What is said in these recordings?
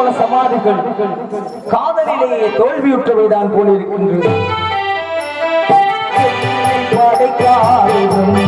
பல சமாதிகள் காதலிலேயே தோல்வியுற்றவைதான் போலிருக்கின்றது படைக்காதவன்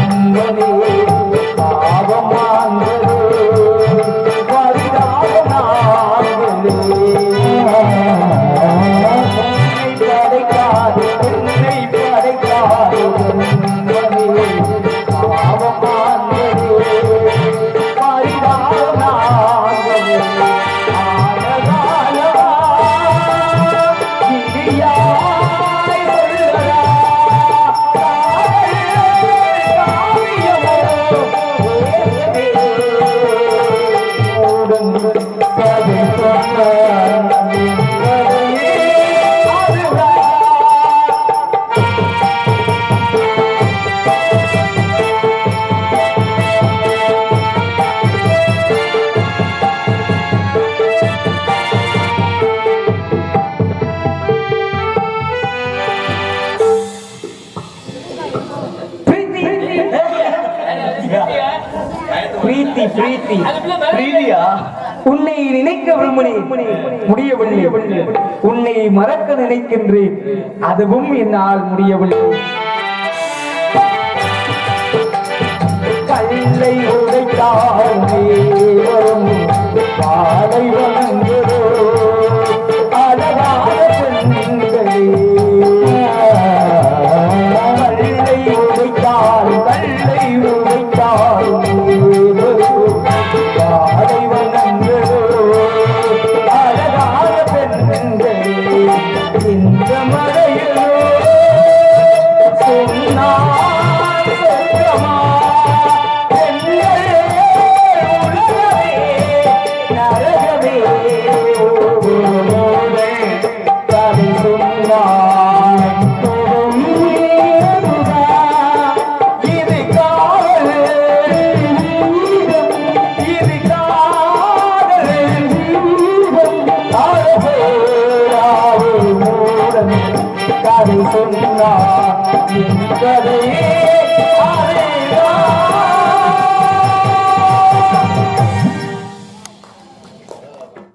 பிரீத்தி பிரீத்தி. பிரீதியா உன்னை நினைக்க விரும்பினேன் முடியவில்லை. உன்னை மறக்க நினைக்கின்றேன். அதுவும் என்னால் முடியவில்லை. கல்லை உடைத்தாலே வரும். பாலை வணங்க இந்த மழையிலோ சொன்னாய் மூடன் கதை சொன்னார் என் கதையே அரே